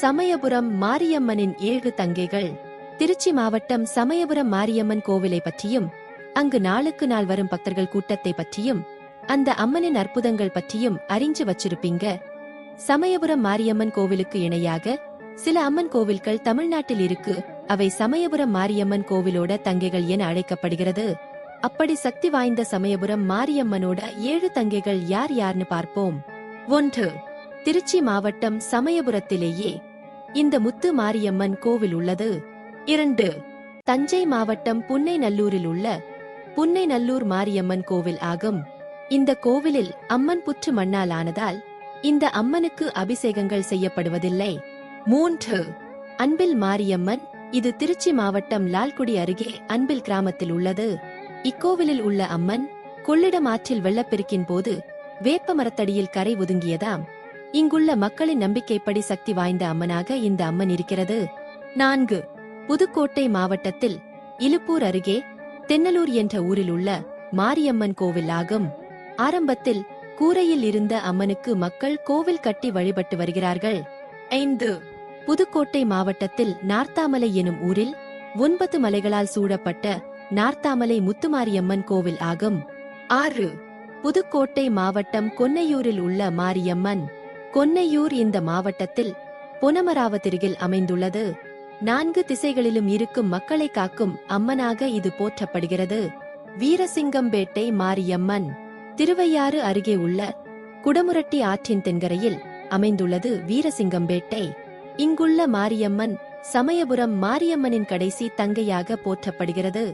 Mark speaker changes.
Speaker 1: சமயபுரம் மாரியம்மனின் ஏழு தங்கைகள். திருச்சி மாவட்டம் சமயபுரம் மாரியம்மன் கோவிலை பற்றியும் அங்கு நாளுக்கு நாள் வரும் பக்தர்கள் கூட்டத்தை பற்றியும் அந்த அம்மனின் அற்புதங்கள் பற்றியும் அறிஞ்சு வச்சிருப்பீங்க. சமயபுரம் மாரியம்மன் கோவிலுக்கு இணையாக சில அம்மன் கோவில்கள் தமிழ்நாட்டில் இருக்கு. அவை சமயபுரம் மாரியம்மன் கோவிலோட தங்கைகள் என அழைக்கப்படுகிறது. அப்படி சக்தி வாய்ந்த சமயபுரம் மாரியம்மனோட ஏழு தங்கைகள் யார் யார்னு பார்ப்போம். ஒன்று திருச்சி மாவட்டம் சமயபுரத்திலேயே இந்த முத்து மாரியம்மன் கோவில் உள்ளது. இரண்டு தஞ்சை மாவட்டம் புன்னை நல்லூரில் உள்ள புன்னை நல்லூர் மாரியம்மன் கோவில் ஆகும். இந்த கோவிலில் அம்மன் புற்று மண்ணால் ஆனதால் இந்த அம்மனுக்கு அபிஷேகங்கள் செய்யப்படுவதில்லை. மூன்று அன்பில் மாரியம்மன் இது திருச்சி மாவட்டம் லால்குடி அருகே அன்பில் கிராமத்தில் உள்ளது. இக்கோவிலில் உள்ள அம்மன் கொள்ளிடம் ஆற்றில் வெள்ளப்பெருக்கின் போது வேப்ப மரத்தடியில் கரை ஒதுங்கியதாம். இங்குள்ள மக்களின் நம்பிக்கைப்படி சக்தி வாய்ந்த அம்மனாக இந்த அம்மன் இருக்கிறது. நான்கு. புதுக்கோட்டை மாவட்டத்தில் இலுப்பூர் அருகே தென்னலூர் என்ற ஊரில் உள்ள மாரியம்மன் கோவில் ஆகும். ஆரம்பத்தில் கூரையில் இருந்த அம்மனுக்கு மக்கள் கோவில் கட்டி வழிபட்டு வருகிறார்கள். ஐந்து. புதுக்கோட்டை மாவட்டத்தில் நார்த்தாமலை எனும் ஊரில் ஒன்பது மலைகளால் சூழப்பட்ட நார்த்தாமலை முத்துமாரியம்மன் கோவில் ஆகும். ஆறு. புதுக்கோட்டை மாவட்டம் கொன்னையூரில் உள்ள மாரியம்மன் கொன்னையூர் இந்த மாவட்டத்தில் பொனமராவத்திருகில் அமைந்துள்ளது. நான்கு திசைகளிலும் இருக்கும் மக்களை காக்கும் அம்மனாக இது போற்றப்படுகிறது. வீரசிங்கம்பேட்டை மாரியம்மன் திருவையாறு அருகே உள்ள குடமுரட்டி ஆற்றின் தென்கரையில் அமைந்துள்ளது வீரசிங்கம்பேட்டை. இங்குள்ள மாரியம்மன் சமயபுரம் மாரியம்மனின் கடைசி தங்கையாக போற்றப்படுகிறது.